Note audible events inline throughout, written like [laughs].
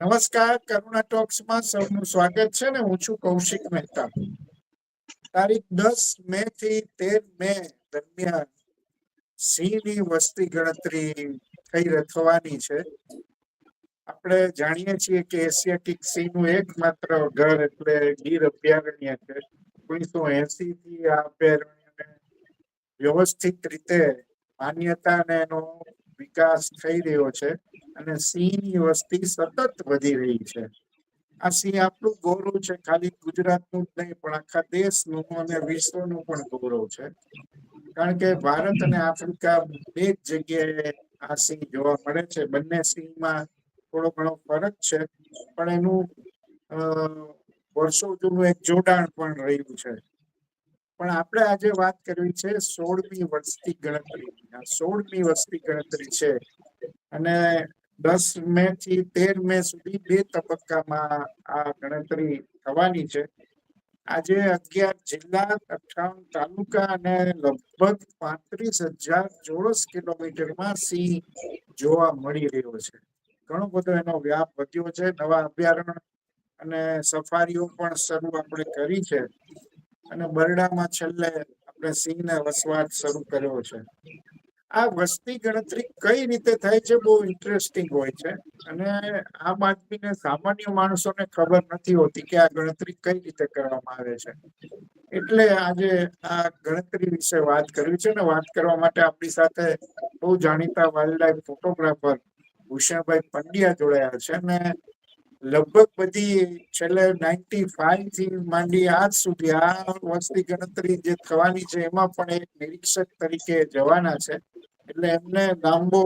નમસ્કાર, કરુણા ટોક્સમાં સૌનું સ્વાગત છે ને હું છું કૌશિક મહેતા. તારીખ દસ મે થી તેર મે દરમિયાન સિંહની વસ્તી ગણતરી થઈ થવાની છે. આપણે જાણીએ છીએ કે એશિયાટિક સિંહનું એકમાત્ર ઘર એટલે ગીર અભયારણ્ય છે. ઓગણીસો એસી થી આ અભયારણ્યને વ્યવસ્થિત રીતે માન્યતા અને એનો વિકાસ થઈ રહ્યો છે અને સિંહની વસ્તી સતત વધી રહી છે. આ સિંહ આપણું ગૌરવ છે, ખાલી ગુજરાતનું જ નહીં, પણ આખા દેશનું અને વિશ્વનું પણ ગૌરવ છે. કારણ કે ભારત અને આફ્રિકા બે જ જગ્યાએ આ સિંહ જોવા મળે છે. બંને સિંહમાં થોડો ઘણો ફરક છે, પણ એનું વર્ષો જૂનું એક જોડાણ પણ રહ્યું છે. પણ આપણે આજે વાત કરવી છે સોળમી વસ્તી ગણતરી. સોળમી વસ્તી ગણતરી છે. અને દસ મે થી તેર મે સુધી બે તબક્કામાં આ ગણતરી થવાની છે. આજે અગિયાર જિલ્લા અઠાવન તાલુકા અને લગભગ પાંત્રીસ હજાર ચોરસ કિલોમીટરમાં સિંહ જોવા મળી રહ્યો છે. ઘણો બધો એનો વ્યાપ વધ્યો છે. નવા અભયારણ્ય અને સફારીઓ પણ શરૂ આપણે કરી છે. અને બરડામાં છેલ્લે આપણે સિંહને વસવાટ શરૂ કર્યો છે. આ વસ્તી ગણતરી કઈ રીતે થાય છે બહુ ઇન્ટરેસ્ટિંગ હોય છે. અને આ આદમીને સામાન્ય માણસોને ખબર નથી હોતી કે આ ગણતરી કઈ રીતે કરવામાં આવે છે. એટલે આજે આ ગણતરી વિશે વાત કરવી છે ને વાત કરવા માટે આપણી સાથે બહુ જાણીતા wildlife photographer Bhushanbhai Pandya જોડાયા છે અને લગભગ બધી છેલ્લે નાઇન્ટી ફાઈવથી માંડી આજ સુધી આ વસ્તી ગણતરી જે થવાની છે એમાં પણ એક નિરીક્ષક તરીકે જવાના છે. એટલે એમને લાંબો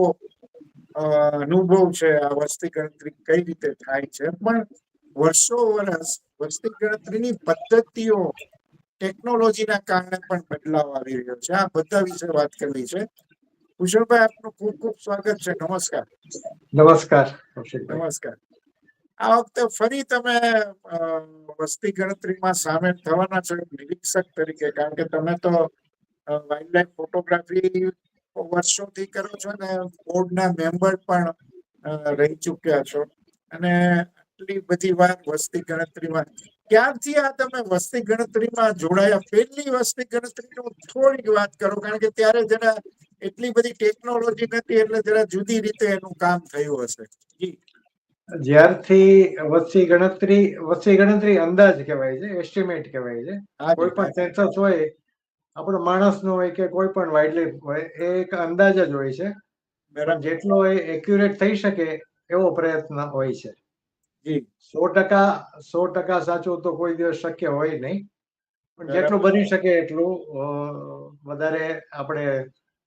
અનુભવ છે આ વસ્તી ગણતરી કઈ રીતે થાય છે. પણ વર્ષો વર્ષ વસ્તી ગણતરીની પદ્ધતિઓ ટેકનોલોજીના કારણે પણ બદલાવ આવી રહ્યો છે. આ બધા વિશે વાત કરવી છે. કુશળભાઈ આપનું ખૂબ ખૂબ સ્વાગત છે. નમસ્કાર. નમસ્કાર નમસ્કાર. આ વખતે ફરી તમે વસ્તી ગણતરીમાં સામેલ થવાના છો નિરીક્ષક તરીકે, કારણ કે તમે તો વાઇલ્ડ લાઈફ ફોટોગ્રાફી વર્ષોથી કરો છો ને બોર્ડના મેમ્બર પણ રહી ચૂક્યા છો. અને આટલી બધી વાર વસ્તી ગણતરીમાં, ક્યારથી આ તમે વસ્તી ગણતરીમાં જોડાયા? પહેલી વસ્તી ગણતરીનું થોડીક વાત કરો, કારણ કે ત્યારે જરા એટલી બધી ટેકનોલોજી નથી એટલે જરા જુદી રીતે એનું કામ થયું હશે. જી. જ્યારથી વસ્તી ગણતરી વસ્તી ગણતરી અંદાજ કહેવાય છે એસ્ટિમેટ કહેવાય છે. કોઈ પણ સેન્સસ હોય આપણો માણસનો હોય કે કોઈ પણ વાઇલ્ડ લાઈફ હોય એ એક અંદાજ જ હોય છે. જેટલો એ એક્યુરેટ થઈ શકે એવો પ્રયત્ન હોય છે. સો ટકા સો ટકા સાચું તો કોઈ દિવસ શક્ય હોય નહીં. પણ જેટલું બની શકે એટલું વધારે આપણે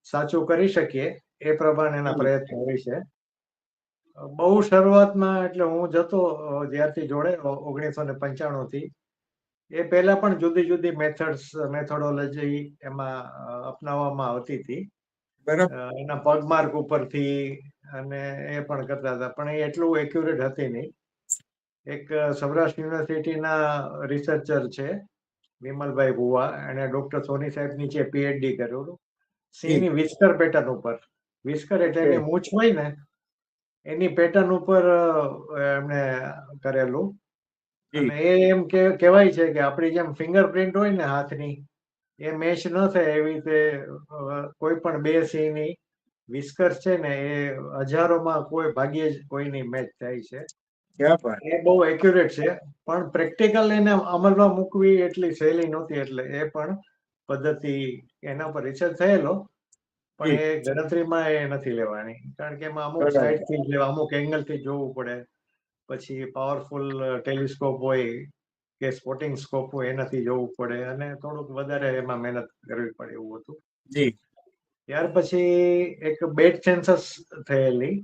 સાચું કરી શકીએ એ પ્રમાણેના પ્રયત્ન પ્રયત્નો હોય છે. બહુ શરૂઆતમાં એટલે હું જતો જ્યારથી જોડે ઓગણીસો ને પંચાણું થી. એ પહેલા પણ જુદી જુદી મેથડ્સ મેથોડોલોજી એમાં અપનાવવામાં આવતી હતી. એના પગમાર્ક ઉપરથી અને એ પણ કરતા હતા પણ એ એટલું એક્યુરેટ હતી નહીં. એક સૌરાષ્ટ્ર યુનિવર્સિટીના રિસર્ચર છે વિમલભાઈ ભુવા. એને ડોક્ટર સોની સાહેબ નીચે પીએચડી કર્યું સિંહની વિસ્કર પેટર્ન ઉપર. વિસ્કર એટલે મૂછ હોય ને એની પેટર્ન ઉપર એમને એમણે કરેલું અને એ એમ કે કહેવાય છે કે આપણી જેમ ફિંગરપ્રિન્ટ હોય ને હાથની એ મેચ ન થાય એવી રીતે કોઈ પણ બે સિંહની વિસ્કર છે ને એ હજારોમાં કોઈ ભાગ્યે જ કોઈની મેચ થાય છે. એ બહુ એક્યુરેટ છે પણ પ્રેક્ટિકલ એને અમલમાં મૂકવી એટલી સહેલી નહોતી એટલે એ પણ પદ્ધતિ એના પર રિસર્ચ થયેલો. પણ એ ગણતરીમાં એ નથી લેવાની. કારણ કે એમાં અમુક. સાઈડથી લેવા અમુક એંગલથી જોવું પડે. પછી પાવરફુલ ટેલિસ્કોપ હોય કે સ્પોટિંગ સ્કોપ હોય એનાથી જોવું પડે. અને થોડુંક વધારે એમાં મહેનત કરવી પડે એવું હતું. જી. ત્યાર પછી એક બેટ સેન્સસ થયેલી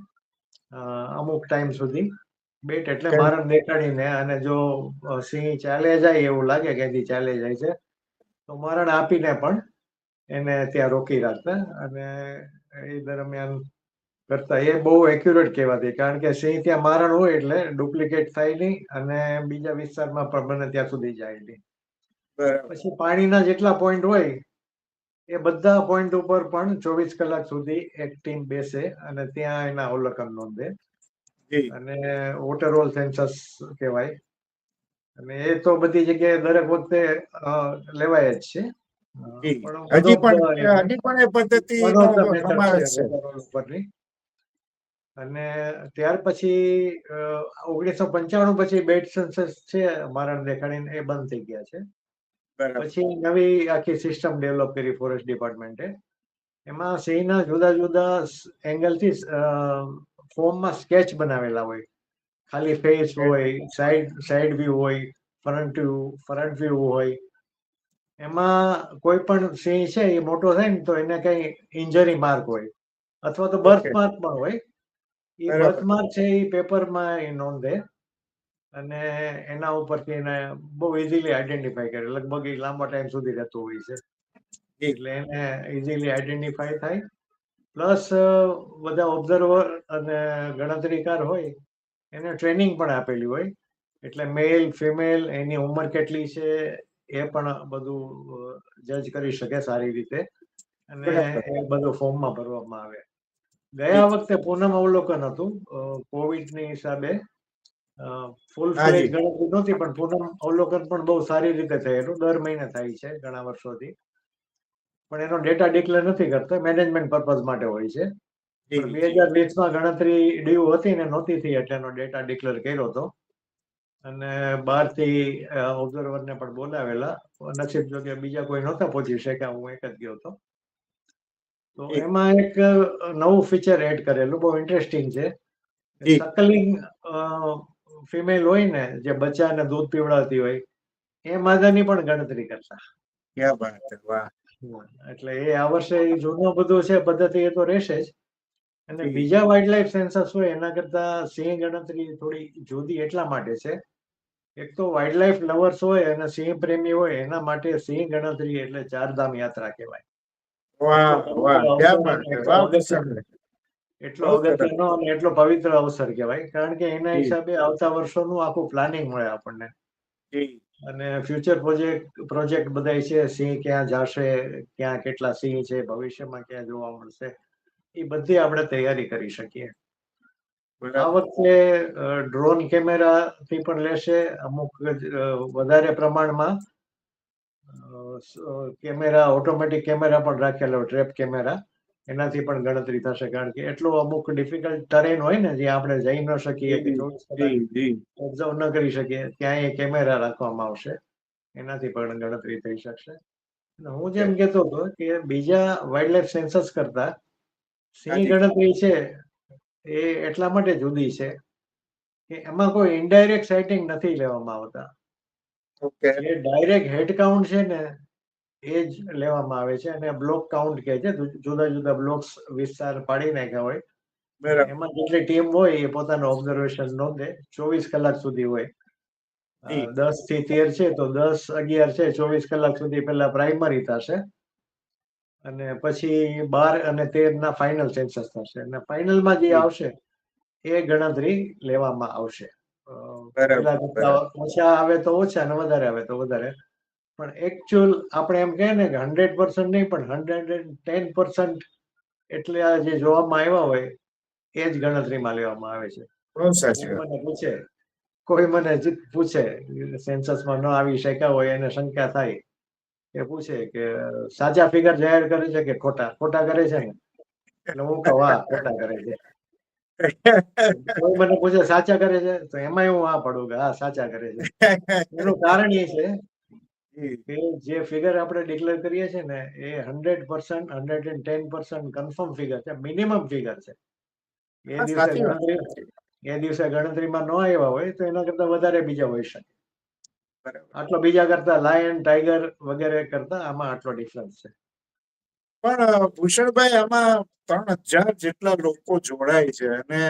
અમુક ટાઈમ સુધી. બેટ એટલે મારણ દેખાડીને અને જો સિંહ ચાલે જાય એવું લાગે કે ચાલે જાય છે તો મારણ આપીને પણ એને ત્યાં રોકી રાખતા અને એ દરમિયાન કરતા. એ બહુ એક્યુરેટ કહેવાતી કારણ કે સિંહ ત્યાં મારણ હોય એટલે ડુપ્લિકેટ થાય નહીં અને બીજા વિસ્તારમાં પણ બને ત્યાં સુધી જાય નહીં. પછી પાણીના જેટલા પોઈન્ટ હોય એ બધા પોઈન્ટ ઉપર પણ ચોવીસ કલાક સુધી એક ટીમ બેસે અને ત્યાં એના અવલોકન નોંધે. અને વોટર રોલ સેન્સસ કહેવાય. અને એ તો બધી જગ્યાએ દરેક વખતે લેવાય જ છે. હજી પણ હજી પણ એ પદ્ધતિ. અને ત્યાર પછી ઓગણીસો પંચાણું પછી બેટ સેન્સસ છે મારણ દેખાડીને એ બંધ થઈ ગયા છે. પછી નવી આખી સિસ્ટમ ડેવલપ કરી ફોરેસ્ટ ડિપાર્ટમેન્ટે. એમાં સિંહના જુદા જુદા એંગલથી ફોર્મમાં સ્કેચ બનાવેલા હોય. ખાલી ફેસ હોય સાઈડ સાઈડ વ્યૂ હોય ફ્રન્ટ વ્યૂ ફ્રન્ટ વ્યૂ હોય એમાં કોઈ પણ સિંહ છે એ મોટો થાય ને તો એને કઈ ઇન્જરી માર્ક હોય. અથવા તો બર્થ માર્ક પણ હોય. એ બર્થ માર્ક છે એ પેપરમાં એ નોંધે. અને એના ઉપરથી એને બહુ ઇઝીલી આઈડેન્ટિફાઈ કરે. લગભગ એ લાંબા ટાઈમ સુધી રહેતું હોય છે. એટલે એને ઇઝીલી આઈડેન્ટિફાઈ થાય. પ્લસ બધા ઓબ્ઝર્વર અને ગણતરીકાર હોય એને ટ્રેનિંગ પણ આપેલી હોય. એટલે મેલ ફિમેલ એની ઉંમર કેટલી છે એ પણ બધું જજ કરી શકે સારી રીતે. અને એ બધું ફોર્મમાં ભરવામાં આવે. ગયા વખતે પૂનમ અવલોકન હતું કોવિડની હિસાબે. ફૂલ. ફ્લેજ ગણતરી નહોતી પણ પૂનમ અવલોકન પણ બહુ સારી રીતે થયેલું દર મહિને થાય છે ઘણા વર્ષોથી. પણ એનો ડેટા ડિક્લેર નથી કરતા મેનેજમેન્ટ પર્પઝ માટે હોય છે. બે હજાર વીસમાં ગણતરી ડ્યુ હતી ને નહોતી થઈ એટલે એનો ડેટા ડિક્લેર કર્યો હતો. અને બહારથી ઓબ્ઝર્વરને પણ બોલાવેલા. નસીબ જો કે બીજા કોઈ નહોતા પહોંચી શક્યા હું એક જ ગયો હતો. તો એમાં એક નવું ફીચર એડ કરેલું બહુ ઇન્ટરેસ્ટિંગ છે. સકલિંગ ફિમેલ હોય ને જે બચ્ચાને દૂધ પીવડાવતી હોય એ માદાની પણ ગણતરી કરતા. ક્યાં વાહ. એટલે એ આ વર્ષે જૂનું બધું છે પદ્ધતિ એ તો રહેશે જ. અને બીજા વાઇલ્ડ લાઈફ સેન્સસ હોય એના કરતા સિંહ ગણતરી થોડી જુદી એટલા માટે છે. એક તો વાઇલ્ડ લાઈફ લવર્સ હોય અને સિંહ પ્રેમી હોય એના માટે સિંહ ગણતરી એટલે ચારધામ યાત્રા કહેવાય. એટલો. અગત્યનો અને એટલો પવિત્ર અવસર કહેવાય કારણ કે એના હિસાબે આવતા વર્ષોનું આખું પ્લાનિંગ મળે આપણને. અને ફ્યુચર પ્રોજેક્ટ પ્રોજેક્ટ બધાય છે સિંહ ક્યાં જશે ક્યાં કેટલા સિંહ છે ભવિષ્યમાં ક્યાં જોવા મળશે એ બધી આપણે તૈયારી કરી શકીએ. આ વખતે ડ્રોન કેમેરાથી પણ લેશે. અમુક વધારે પ્રમાણમાં કેમેરા ઓટોમેટિક કેમેરા પણ રાખેલો ટ્રેપ કેમેરા. એનાથી પણ ગણતરી થશે કારણ કે એટલો અમુક ડિફિકલ્ટ ટરેન હોય ને જે આપણે જઈ ન શકીએ કે ઓબ્ઝર્વ ન કરી શકીએ ત્યાં એ કેમેરા રાખવામાં આવશે. એનાથી પણ ગણતરી થઈ શકશે. હું જેમ કેતો હતો કે બીજા વાઇલ્ડ લાઈફ સેન્સસ કરતા સિંહ ગણતરી છે એ એટલા માટે જુદી છે કે એમાં કોઈ ઇનડાયરેક્ટ સાઇટિંગ નથી લેવામાં આવતા. ઓકે જે ડાયરેક્ટ હેડ કાઉન્ટ છે ને એ જ લેવામાં આવે છે અને બ્લોક કાઉન્ટ કહે છે જુદા જુદા બ્લોક્સ વિસ્તાર પાડી નાખ્યા હોય. એમાં જેટલી ટીમ હોય એ પોતાનું ઓબ્ઝર્વેશન નોંધે. ચોવીસ કલાક સુધી હોય. દસથી તેર છે તો દસ અગિયાર છે ચોવીસ કલાક સુધી પેલા પ્રાઇમરી થશે. અને પછી બાર અને તેર ના ફાઇનલ સેન્સસ થશે. અને ફાઇનલમાં જે આવશે એ ગણતરી લેવામાં આવશે. ઓછા આવે તો ઓછા અને વધારે આવે તો વધારે. પણ એકચ્યુઅલ આપણે એમ કહે ને કે હંડ્રેડ પર્સન્ટ નહીં પણ હંડ્રેડ એન્ડ ટેન પર્સન્ટ એટલે આ જે જોવામાં આવ્યા હોય એ જ ગણતરીમાં લેવામાં આવે છે. મને પૂછે કોઈ મને પૂછે સેન્સસમાં ન આવી શક્યા હોય એને શંકા થાય એ પૂછે કે સાચા ફિગર જાહેર કરે છે કે ખોટા? ખોટા કરે છે ને? એટલે હું કહું હા ખોટા કરે છે. કોઈ મને પૂછે સાચા કરે છે? તો એમાંય હું હા પડું કે હા સાચા કરે છે. એનું કારણ એ છે કે જે ફિગર આપણે ડિક્લેર કરીએ છીએ ને એ hundred percent hundred and ten percent confirm figure છે મિનિમમ ફિગર છે. એ દિવસે ગણતરી એ દિવસે ગણતરીમાં ન આવ્યા હોય તો એના કરતા વધારે બીજા હોઈ શકે. આટલો બીજા કરતા લાયન ટાઈગર વગેરે કરતા આમાં આટલો ડિફરન્સ છે. પણ ભૂષણભાઈ આમાં ત્રણ હજાર જેટલા લોકો જોડાય છે અને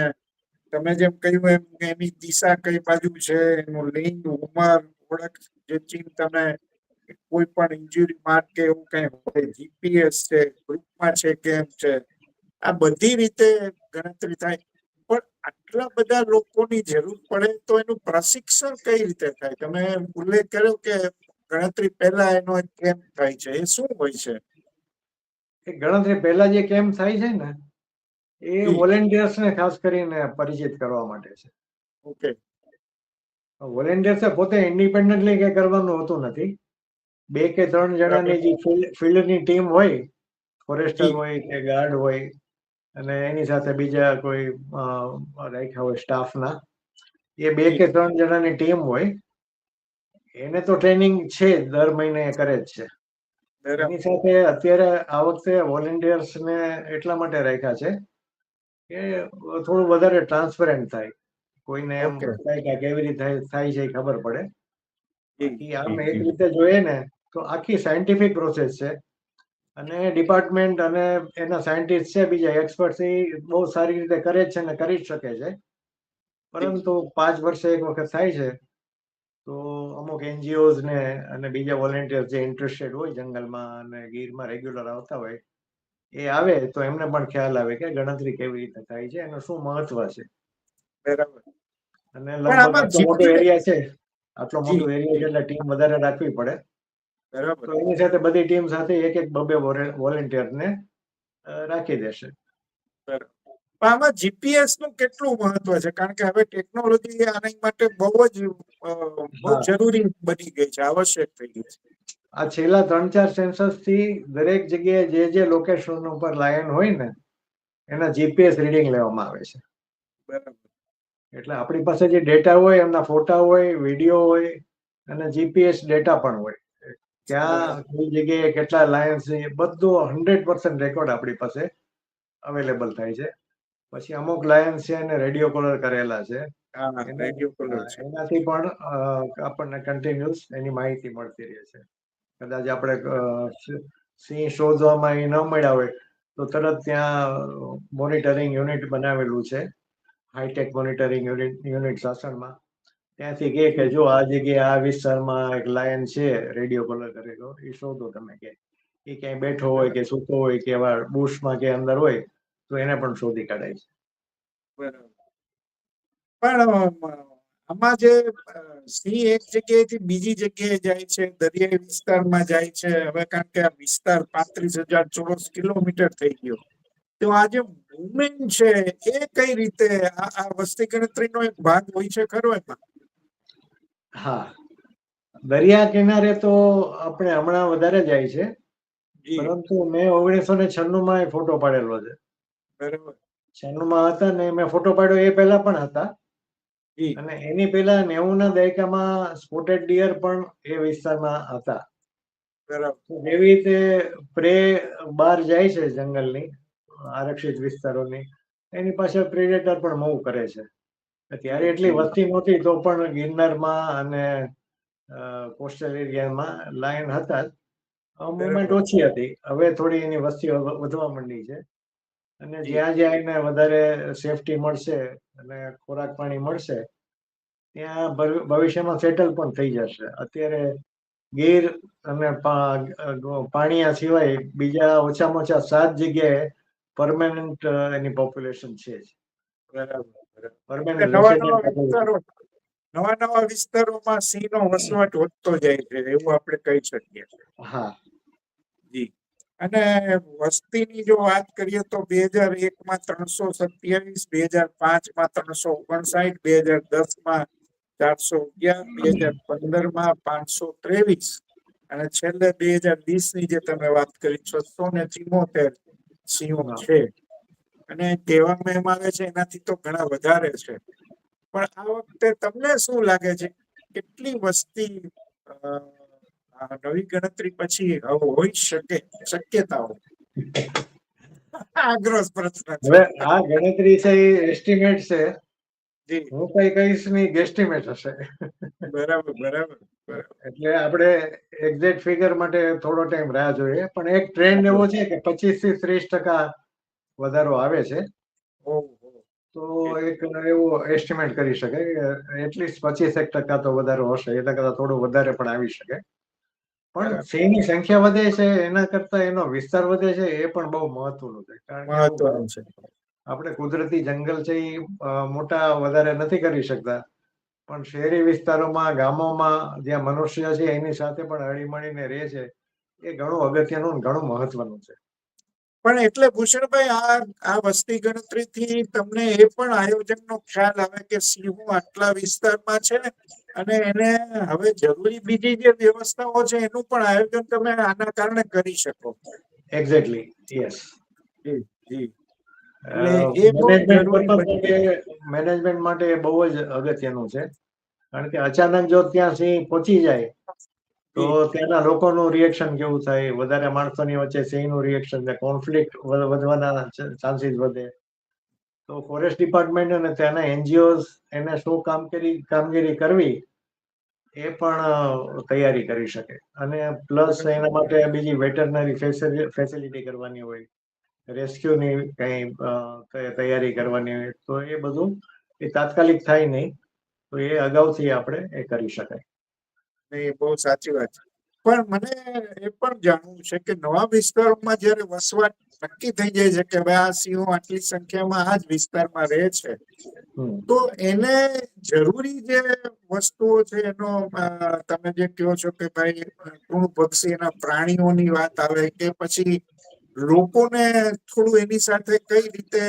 તમે જેમ કહ્યું એમ કે એની દિશા કઈ બાજુ છે એનું લિંગ ઉંમર ઓળખ જે ચીન તમે કોઈ પણ ઇન્જુરી માર્ક કે એવું કઈ હોય જીપીએસ છે ગ્રુપમાં છે કેમ છે આ બધી રીતે ગણતરી થાય. આટલા બધા લોકોની જરૂર પડે તો એનું પ્રશિક્ષણ કઈ રીતે થાય? તમે ઉલ્લેખ કર્યો કે ગણતરી પહેલા એનો કેમ્પ થાય છે. એ શું હોય છે? એ ગણતરી પહેલા જે કેમ્પ થાય છે ને એ જી. વોલેન્ટિયર્સ ને ખાસ કરીને પરિચિત કરવા માટે છે. ઓકે. વોલેન્ટિયર્સ પોતે ઇન્ડિપેન્ડન્ટલી કઈ કરવાનું હોતું નથી. બે કે ત્રણ જણાની જે ફિલ્ડની ટીમ હોય ફોરેસ્ટર હોય કે ગાર્ડ હોય અને એની સાથે બીજા કોઈ રાખ્યા હોય સ્ટાફના એ બે કે ત્રણ જણાની ટીમ હોય. એને તો ટ્રેનિંગ છે દર મહિને કરે જ છે. એની સાથે અત્યારે આ વખતે વોલેન્ટિયર્સ ને એટલા માટે રાખ્યા છે કે થોડું વધારે ટ્રાન્સપરન્ટ થાય. કોઈને એમ થાય કે કેવી રીતે થાય- છે ખબર પડે. આમ એક રીતે જોઈએ ને તો આખી સાયન્ટિફિક પ્રોસેસ છે. અને ડિપાર્ટમેન્ટ અને એના સાયન્ટિસ્ટ છે બીજા એક્સપર્ટ એ બહુ સારી રીતે કરે છે અને કરી શકે છે. પરંતુ પાંચ વર્ષે એક વખત થાય છે તો અમુક એનજીઓઝ ને અને બીજા વોલેન્ટિયર્સ જે ઇન્ટરેસ્ટેડ હોય જંગલમાં અને ગીરમાં રેગ્યુલર આવતા હોય એ આવે તો એમને પણ ખ્યાલ આવે કે ગણતરી કેવી રીતે થાય છે એનું શું મહત્વ છે. બરાબર. અને લગભગ આટલો મોટો એરિયા છે આટલો મોટો એરિયા છે એટલે ટીમ વધારે રાખવી પડે. બરાબર. એની સાથે બધી ટીમ સાથે એક એક બબે વોલેન્ટિયર ને રાખી દેશે. આમાં જીપીએસનું કેટલું મહત્વ છે? કારણ કે હવે ટેકનોલોજી આના માટે બહુ જ બહુ જરૂરી બની ગઈ છે આવશ્યક થઈ ગઈ છે. આ છેલ્લા ત્રણ ચાર સેન્સસથી દરેક જગ્યાએ જે જે લોકેશન ઉપર લાયન હોય ને એના જીપીએસ રીડિંગ લેવામાં આવે છે. બરાબર. એટલે આપણી પાસે જે ડેટા હોય એમના ફોટા હોય વીડિયો હોય અને જીપીએસ ડેટા પણ હોય. ક્યાં કઈ જગ્યાએ કેટલા લાયન્સ છે બધું હંડ્રેડ પર્સન્ટ રેકોર્ડ આપણી પાસે અવેલેબલ થાય છે. પછી અમુક લાયન્સ છે એને રેડિયો કોલર કરેલા છે. એનાથી પણ આપણને કન્ટિન્યુઅસ એની માહિતી મળતી રહે છે. કદાચ આપણે સિંહ શોધવામાં એ ન મળ્યા હોય તો તરત ત્યાં મોનિટરિંગ યુનિટ બનાવેલું છે. High tech monitoring unit unit સાસણમાં ત્યાંથી કે કે જો આ જગ્યાએ આ વિસ્તારમાં એક લાયન છે, રેડિયો કોલર કરેલો, એ શોધો તમે કે એ ક્યાંય બેઠો હોય કે સૂતો હોય કે એવા બુશમાં કે અંદર હોય, તો એને પણ શોધી કાઢાય છે. પણ આમાં જે સિંહ એક જગ્યાએથી બીજી જગ્યાએ જાય છે, દરિયાઈ વિસ્તારમાં જાય છે, હવે કારણ કે આ વિસ્તાર પાંત્રીસ હજાર ચોરસ કિલોમીટર થઈ ગયો. તો આ જે મુવમેન્ટ છે, એ કઈ રીતે આ વસ્તી ગણતરીનો એક ભાગ હોય છે ખરો એમાં? હા. દરિયા કિનારે તો આપણે હમણાં વધારે જાય છે પરંતુ મેં ઓગણીસો ને છન્નું માં એ ફોટો પાડેલો છે. બરાબર. છન્નું માં હતા ને મેં ફોટો પાડ્યો એ પહેલા પણ હતા. અને એની પહેલા નેવું ના દાયકામાં સ્પોટેડ ડિયર પણ એ વિસ્તારમાં હતા. જેવી રીતે પ્રે બહાર જાય છે જંગલની આરક્ષિત વિસ્તારોની એની પાછળ પ્રિડેટર પણ મૂવ કરે છે. ત્યારે એટલી વસ્તી નહોતી તો પણ ગિરનારમાં અને કોસ્ટલ એરિયામાં લાયન હતા મુવમેન્ટ ઓછી હતી. હવે થોડી એની વસ્તી વધવા માંડી છે. અને જ્યાં જ્યાં એને વધારે સેફટી મળશે અને ખોરાક પાણી મળશે ત્યાં ભવિષ્યમાં સેટલ પણ થઈ જશે. અત્યારે ગીર અને પાણીયા સિવાય બીજા ઓછામાં ઓછા સાત જગ્યાએ પરમાનન્ટ એની પોપ્યુલેશન છે જ. નવા નવા વિસ્તારો નવા નવા વિસ્તારોમાં સિંહનો વસવાટ વધતો જાય છે એવું આપણે કહી શકીએ હા. જી. અને વસ્તીની જો વાત કરીએ તો બે હજાર એક માં ત્રણસો સત્યાવીસ બે હજાર પાંચમાં ત્રણસો ઓગણસાઠ બે હજાર દસમાં ચારસો અગિયાર બે હજાર પંદરમાં પાંચસો ત્રેવીસ. અને છેલ્લે બે હજાર વીસની જે તમે વાત કરી છસો ને ચિમોતેર સિંહો છે. અને કહેવામાં એમ આવે છે એનાથી તો ઘણા વધારે છે. પણ આ વખતે તમને શું લાગે છે? કેટલી વસ્તી નવી ગણતરી પછી હોઈ શકે શક્યતાઓ? આગ્રહ પ્રશ્ન હવે આ ગણતરી છે એ એસ્ટિમેટ છે. જી. હું કઈ કહીશ નહીં ગેસ્ટિમેટ હશે. બરાબર બરાબર બરાબર. એટલે આપણે એક્ઝેક્ટ ફિગર માટે થોડો ટાઈમ રાહ જોઈએ. પણ એક ટ્રેન્ડ એવો છે કે પચીસથી ત્રીસ ટકા વધારો આવે છે તો એક એવો એસ્ટિમેટ કરી શકાય એટલીસ્ટ પચીસ એક ટકા તો વધારો હશે એના કરતા થોડું વધારે પણ આવી શકે. પણ સિંહની સંખ્યા વધે છે એના કરતા એનો વિસ્તાર વધે છે એ પણ બહુ મહત્વનું છે. કારણ કે મહત્વનું છે. આપણે કુદરતી જંગલ છે એ મોટા વધારે નથી કરી શકતા. પણ શહેરી વિસ્તારોમાં ગામોમાં જ્યાં મનુષ્ય છે એની સાથે પણ હળીમળીને રહે છે એ ઘણું અગત્યનું ઘણું મહત્વનું છે. પણ એટલે ભૂષણભાઈ આ આ વસ્તી ગણતરીથી તમને એ પણ આયોજનનો ખ્યાલ આવે કે સિંહો આટલા વિસ્તારમાં છે અને એને હવે જરૂરી બીજી જે વ્યવસ્થાઓ છે એનું પણ આયોજન તમે આના કારણે કરી શકો. Exactly yes ji ji. Management માટે બહુ જ અગત્યનું છે. કારણ કે અચાનક જો ત્યાં સિંહ પહોંચી જાય તો ત્યાંના લોકોનું રિએક્શન કેવું થાય? વધારે માણસોની વચ્ચે સિંહનું રિએક્શન કોન્ફ્લિક્ટ વધવાના ચાન્સીસ વધે? તો ફોરેસ્ટ ડિપાર્ટમેન્ટ અને ત્યાંના એનજીઓ એને શું કામગીરી કામગીરી કરવી? એ પણ તૈયારી કરી શકે. અને પ્લસ એના માટે બીજી વેટરનરી ફેસિલિટી કરવાની હોય. રેસ્ક્યુની કઈ તૈયારી કરવાની હોય. તો એ બધું એ તાત્કાલિક થાય નહીં. તો એ અગાઉથી આપણે એ કરી શકાય. એ બહુ સાચી વાત છે. પણ મને એ પણ જાણવું છે કે નવા વિસ્તારોમાં જયારે વસવાટ નક્કી થઈ જાય છે કે ભાઈ આ સિંહો આટલી સંખ્યામાં આ જ વિસ્તારમાં રહે છે તો એને જરૂરી જે વસ્તુઓ છે એનો તમે જે કહો છો કે ભાઈ તૃણભક્ષી એના પ્રાણીઓની વાત આવે કે પછી લોકોને થોડું એની સાથે કઈ રીતે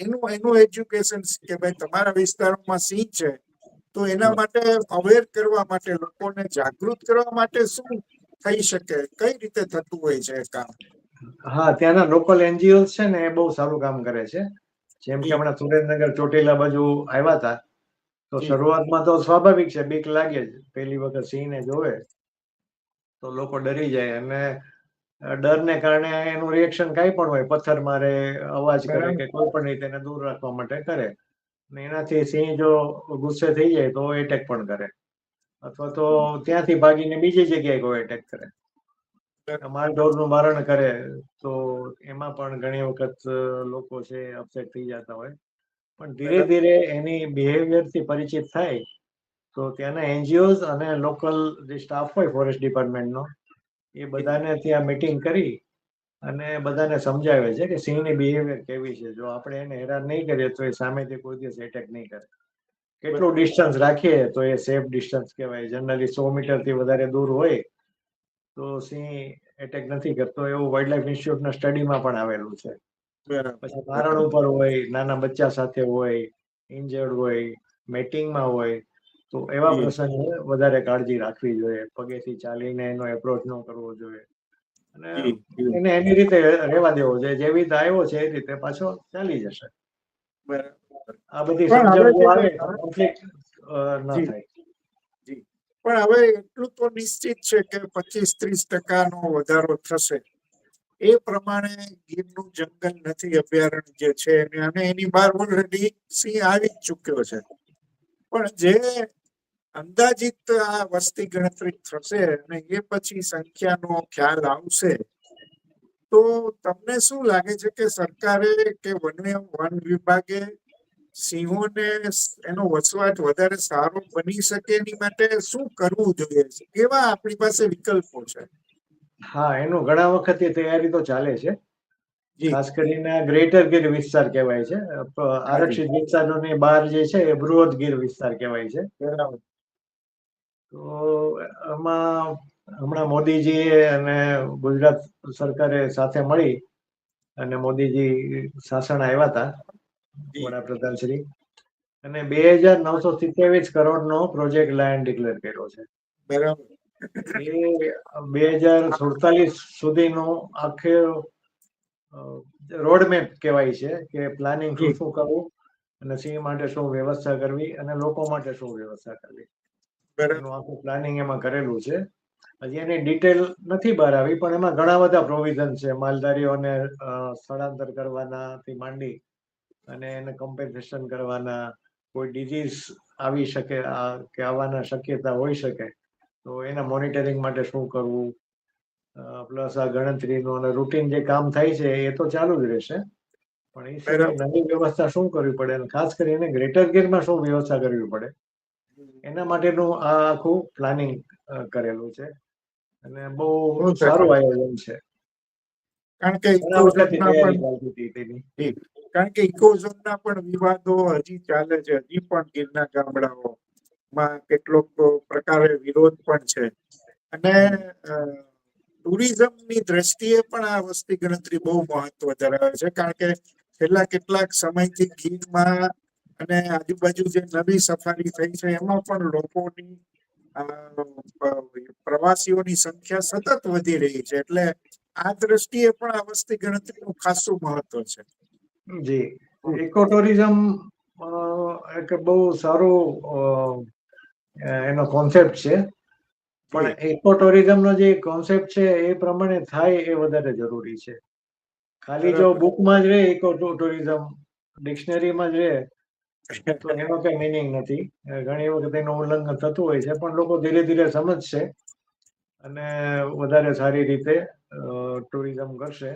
એનું એનું એજ્યુકેશન કે ભાઈ તમારા વિસ્તારમાં સિંહ છે તો એના માટે અવેર કરવા માટે લોકોને જાગૃત કરવા માટે શું થઈ શકે? કઈ રીતે થતું હોય છે કામ? હા ત્યાંના લોકલ એનજીઓ છે ને એ બહુ સારું કામ કરે છે. જેમ કે હમણાં સુરેન્દ્રનગર ચોટીલા બાજુ આવ્યા હતા તો શરૂઆતમાં તો સ્વાભાવિક છે બીક લાગે જ. પહેલી વખત સિંહને જોવે તો લોકો ડરી જાય અને ડરને કારણે એનું રિએક્શન કાંઈ પણ હોય પથ્થર મારે અવાજ કરે કે કોઈ પણ રીતે દૂર રાખવા માટે કરે. અને એનાથી સિંહ જો ગુસ્સે થઈ જાય તો એટેક પણ કરે. અથવા તો ત્યાંથી ભાગીને બીજી જગ્યાએ કોઈ એટેક કરે. મારઢોરનું મારણ કરે તો એમાં પણ ઘણી વખત લોકો છે અપસેટ થઈ જતા હોય. પણ ધીરે ધીરે એની બિહેવિયરથી પરિચિત થાય તો ત્યાંના એનજીઓઝ અને લોકલ જે સ્ટાફ હોય ફોરેસ્ટ ડિપાર્ટમેન્ટનો એ બધાને ત્યાં મીટિંગ કરી અને બધાને સમજાવે છે કે સિંહની બિહેવિયર કેવી છે. જો આપણે એને હેરાન નહીં કરીએ તો એ સામેથી કોઈ દિવસ એટેક નહીં કરે. કેટલું ડિસ્ટન્સ રાખીએ તો એ સેફ ડિસ્ટન્સ કહેવાય. જનરલી સો મીટરથી વધારે દૂર હોય તો સિંહ એટેક નથી કરતો. એવું વાઇલ્ડ લાઈફ ઇન્સ્ટિટ્યૂટના સ્ટડીમાં પણ આવેલું છે. પછી મારણ ઉપર હોય નાના બચ્ચા સાથે હોય ઇન્જર્ડ હોય મેટિંગમાં હોય તો એવા. પ્રસંગે વધારે કાળજી રાખવી જોઈએ. પગેથી ચાલીને એનો એપ્રોચ ન કરવો જોઈએ. અને જી, જી. એને એની રીતે રહેવા દેવો જોઈએ. જેવી રીતે આવ્યો છે એ રીતે પાછો ચાલી જશે. આ બધી પણ હવે સમજણ આવે કોન્ફ્લિક્ટ ન થાય. પણ હવે એટલું તો નિશ્ચિત છે કે પચીસ ત્રીસ ટકાનો વધારો થશે. એ પ્રમાણે ગીરનું જંગલ નથી અભયારણ્ય જે છે એને- અને એની બહાર ઓલરેડી સિંહ આવી જ ચૂક્યો છે. પણ જે અંદાજિત આ વસ્તી ગણતરી થશે અને એ પછી સંખ્યાનો ખ્યાલ આવશે તો તમને શું લાગે છે કે સરકારે કે વન્ય વન વિભાગે સિંહોને એનો વસવાટ વધારે સારો બની શકે એની માટે શું કરવું જોઈએ? કેવા આપણી પાસે વિકલ્પો છે? હા એનો ઘણા વખતે તૈયારી તો ચાલે છે. ખાસ કરીને ગ્રેટર ગીર વિસ્તાર કહેવાય છે. આરક્ષિત વિસ્તારોની બહાર જે છે એ બૃહદ ગીર વિસ્તાર કહેવાય છે. તો આમાં હમણાં મોદીજીએ અને ગુજરાત સરકારે સાથે મળી અને મોદીજી શાસન આવ્યા હતા વડાપ્રધાન શ્રી. અને બે હજાર નવસો સિત્તેવીસ કરોડનો પ્રોજેક્ટ લાયન ડિક્લેર કર્યો છે. બરાબર. બે હજાર સુડતાલીસ સુધીનો આખે રોડમેપ કહેવાય છે કે પ્લાનિંગ શું શું કરવું અને સિંહ માટે શું વ્યવસ્થા કરવી અને લોકો માટે શું વ્યવસ્થા કરવી. આખું પ્લાનિંગ એમાં કરેલું છે. હજી એની ડિટેલ નથી બહાર આવી પણ એમાં ઘણા બધા પ્રોવિઝન છે. માલધારીઓને સ્થળાંતર કરવાનાથી માંડી અને એને કમ્પેન્સેશન કરવાના. કોઈ ડિઝીઝ આવી શકે આ કે આવવાના શક્યતા હોઈ શકે તો એના મોનિટરિંગ માટે શું કરવું? પ્લસ આ ગણતરીનું અને રૂટીન જે કામ થાય છે એ તો ચાલુ જ રહેશે. પણ એ નવી વ્યવસ્થા શું કરવી પડે? અને ખાસ કરીને ગ્રેટર ગીરમાં શું વ્યવસ્થા કરવી પડે? એના માટેનું આ આખું પ્લાનિંગ કરેલું છે. અને બહુ સારું આયોજન છે. કારણ કે કારણ કે ઇકોઝોનના પણ વિવાદો હજી ચાલે છે. હજી પણ ગીરના ગામડાઓમાં કેટલોક પ્રકારે વિરોધ પણ છે. અને ટુરિઝમ ટુરિઝમની દ્રષ્ટિએ પણ આ વસ્તી ગણતરી બહુ મહત્વ ધરાવે છે. કારણ કે છેલ્લા કેટલાક સમયથી ગીરમાં અને આજુબાજુ જે નવી સફારી થઈ છે એમાં પણ લોકોની પ્રવાસીઓની સંખ્યા સતત વધી રહી છે. એટલે આ દ્રષ્ટિએ પણ આ વસ્તી ગણતરીનું ખાસું મહત્વ છે. જી. ઇકો ટુરિઝમ એક બહુ સારું એનો કોન્સેપ્ટ છે. પણ ઇકો ટુરિઝમનો જે કોન્સેપ્ટ છે એ પ્રમાણે થાય એ વધારે જરૂરી છે. ખાલી જો બુકમાં જ રહે ઇકો ટુરિઝમ ડિક્શનરીમાં જ રહે એનો કઈ મિનિંગ નથી. ઘણી વખત એનું ઉલ્લંઘન થતું હોય છે પણ લોકો ધીરે ધીરે સમજશે અને વધારે સારી રીતે ટુરિઝમ કરશે.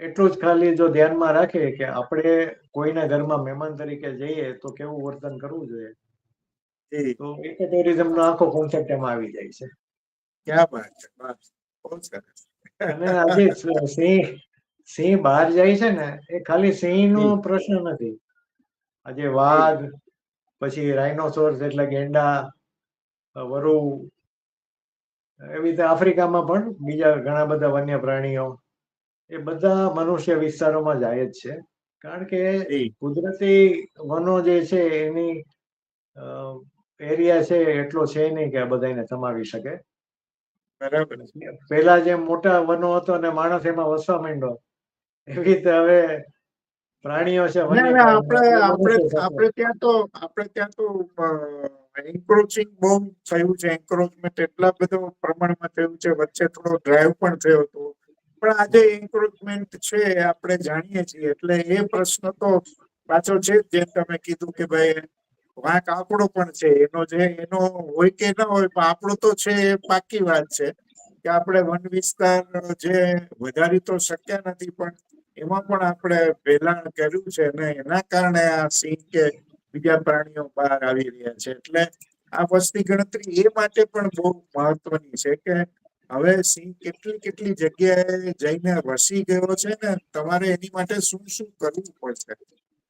એટલું જ ખાલી જો ધ્યાનમાં રાખે કે આપણે કોઈના ઘરમાં મહેમાન તરીકે જઈએ તો કેવું વર્તન કરવું જોઈએ? તો ઇકો ટુરિઝમ નો આખો કોન્સેપ્ટ એમાં આવી જાય છે. ક્યાં વાત છે? બહુ સરસ. અને આજે સિંહ સિંહ બહાર જાય છે ને એ ખાલી સિંહ નો પ્રશ્ન નથી. આજે વાઘ પછી રાઇનોસોર્સ એટલે ગેંડા વરુ એવી રીતે આફ્રિકામાં પણ બીજા ઘણા બધા વન્ય પ્રાણીઓ એ બધા મનુષ્ય વિસ્તારોમાં જાય જ છે. કારણ કે કુદરતી વનો જે છે એની એરિયા છે એટલો છે નહીં કે આ બધાને સમાવી શકે. બરાબર. પેલા જે મોટા વનો હતો અને માણસ એમાં વસવા માંડ્યો એવી રીતે હવે પ્રાણીઓ છે આપણે આપણે આપણે ત્યાં તો આપણે ત્યાં તો એન્ક્રોચિંગ બહુ થયું છે એન્ક્રોચમેન્ટ એટલા બધો પ્રમાણમાં થયું છે વચ્ચે થોડો ડ્રાઈવ પણ થયો હતો. પણ આજે એન્ક્રોચમેન્ટ છે આપણે જાણીએ છીએ એટલે એ પ્રશ્ન તો પાછો છે જ જેમ તમે કીધું કે ભાઈ વાંક આપણો પણ છે એનો જે એનો હોય કે ન હોય પણ આપણો તો છે એ પાકી વાત છે કે આપણે વન વિસ્તાર જે વધારી તો શક્યા નથી પણ એમાં પણ આપણે વેલાણ કર્યું છે અને એના કારણે આ સિંહ કે બીજા પ્રાણીઓ બહાર આવી રહ્યા છે. એટલે આ વસ્તી ગણતરી એ માટે પણ બહુ મહત્વની છે કે હવે સિંહ કેટલી કેટલી જગ્યાએ જઈને વસી ગયો છે ને તમારે એની માટે શું શું કરવું પડશે?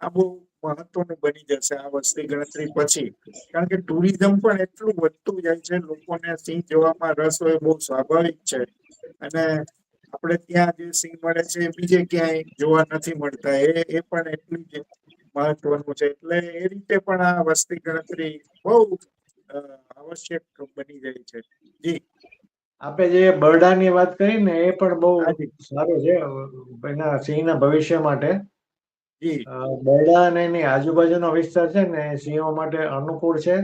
આ બહુ મહત્વનું બની જશે આ વસ્તી ગણતરી પછી. કારણ કે ટુરિઝમ પણ એટલું વધતું જાય છે, લોકોને સિંહ જોવામાં રસ હોય બહુ સ્વાભાવિક છે. અને આપણે ત્યાં જે સિંહ મળે છે બીજે ક્યાંય જોવા નથી મળતા. એ એ પણ એટલું જ મહત્વનું છે. એટલે એ રીતે પણ આ વસ્તી ગણતરી બહુ આવશ્યક બની જાય છે. જી. આપણે જે બરડાની વાત કરી ને એ પણ બહુ સારો છે એના સિંહના ભવિષ્ય માટે. જી. બરડા અને એની આજુબાજુનો વિસ્તાર છે ને સિંહો માટે અનુકૂળ છે.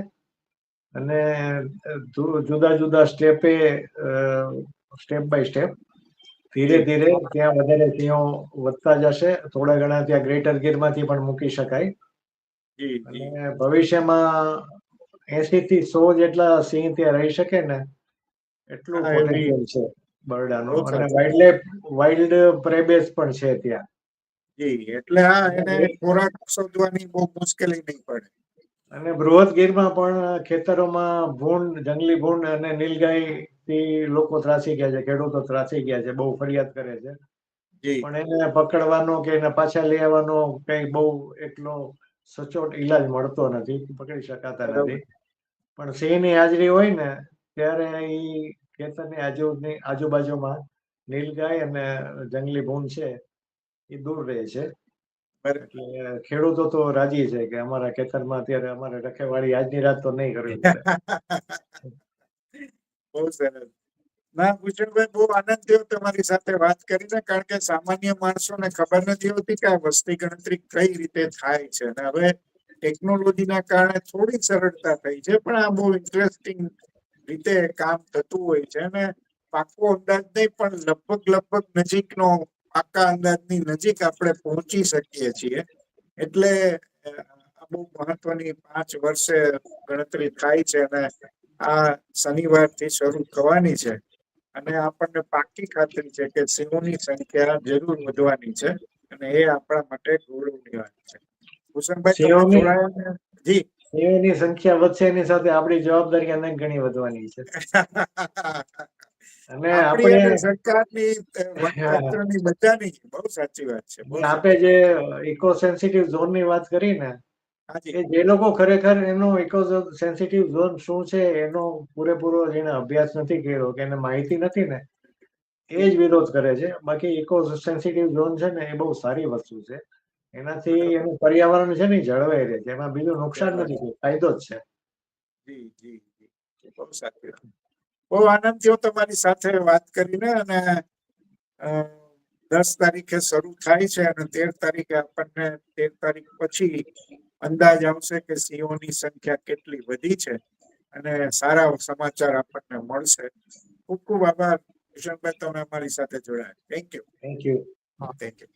અને જુદા જુદા સ્ટેપે સ્ટેપ બાય સ્ટેપ ધીરે ધીરે ત્યાં વધારે સિંહો વધતા જશે. થોડા ઘણા ત્યાં ગ્રેટર ગીરમાંથી પણ મૂકી શકાય. અને ભવિષ્યમાં એસી થી સો જેટલા સિંહ ત્યાં રહી શકે ને એટલું પોટેન્શિયલ છે બરડાનું. અને વાઇલ્ડ લાઈફ વાઇલ્ડ પ્રેબેસ પણ છે ત્યાં. જી એટલે હા એને ખોરાક શોધવાની બહુ મુશ્કેલી નહીં પડે. અને બૃહદ ગીરમાં પણ ખેતરોમાં ભૂંડ જંગલી ભૂંડ અને નીલગાય થી લોકો ત્રાસી ગયા છે ખેડૂતો ત્રાસી ગયા છે બહુ ફરિયાદ કરે છે. પણ એને પકડવાનો કે એને પાછા લઈ આવવાનો કઈ બહુ એટલો સચોટ ઈલાજ મળતો નથી પકડી શકાતા નથી. પણ સિંહની હાજરી હોય ને ત્યારે ઈ ખેતરની આજુની આજુબાજુમાં નીલગાય અને જંગલી ભૂન છે એ દૂર રહે છે. એટલે ખેડૂતો તો રાજી છે કે અમારા ખેતરમાં અત્યારે અમારે રખેવાળી આજની રાત તો નહીં કરવી [laughs] બહુ સરસ. ના ભૂષણભાઈ બહુ આનંદ થયો તમારી સાથે વાત કરીને, કારણ કે સામાન્ય માણસોને ખબર નથી હોતી કે આ વસ્તી ગણતરી કઈ રીતે થાય છે. અને હવે ટેકનોલોજીના કારણે થોડી સરળતા થઈ છે, પણ આ બહુ ઇન્ટરેસ્ટિંગ રીતે કામ થતું હોય છે. અને પાકો અંદાજ નહીં, પણ લગભગ લગભગ નજીકનો પાકા અંદાજની નજીક આપણે પહોંચી શકીએ છીએ. એટલે આ બહુ મહત્વની પાંચ વર્ષે ગણતરી થાય છે અને આ શનિવારથી શરૂ થવાની છે. અને આપણને પાકી ખાતરી છે કે સિંહોની સંખ્યા જરૂર વધવાની છે અને એ આપણા માટે ગૌરવની વાત છે. ભૂષણભાઈ સિંહોની- જી. સિંહોની સંખ્યા વધશે એની સાથે આપણી જવાબદારી અનેક ગણી વધવાની છે. [laughs] અને આપણે સરકારની વનતંત્રની બધાની બહુ સાચી વાત છે. આપણે જે ઇકો સેન્સિટિવ ઝોનની વાત કરી ને કે જે લોકો ખરેખર એનો ઇકો સેન્સિટિવ ઝોન શું છે એનો પૂરેપૂરો જેને અભ્યાસ નથી કર્યો કે એને માહિતી નથી ને એ જ વિરોધ કરે છે. બાકી ઇકો સેન્સિટિવ ઝોન છે ને એ બહુ સારી વસ્તુ છે. એનાથી એનું પર્યાવરણ છે ને જળવાઈ રહે છે. એમાં બીજું નુકસાન નથી ફાયદો જ છે. જી જી જી. બહુ સાચી. બહુ આનંદ થયો તમારી સાથે વાત કરીને અને દસ તારીખે શરૂ થાય છે અને તેર તારીખે આપણને તેર તારીખ પછી અંદાજ આવશે કે સિંહોની સંખ્યા કેટલી વધી છે અને સારા સમાચાર આપણને મળશે. ખૂબ ખૂબ આભાર. કિશનભાઈ તમે અમારી સાથે જોડાયા. Thank you thank you thank you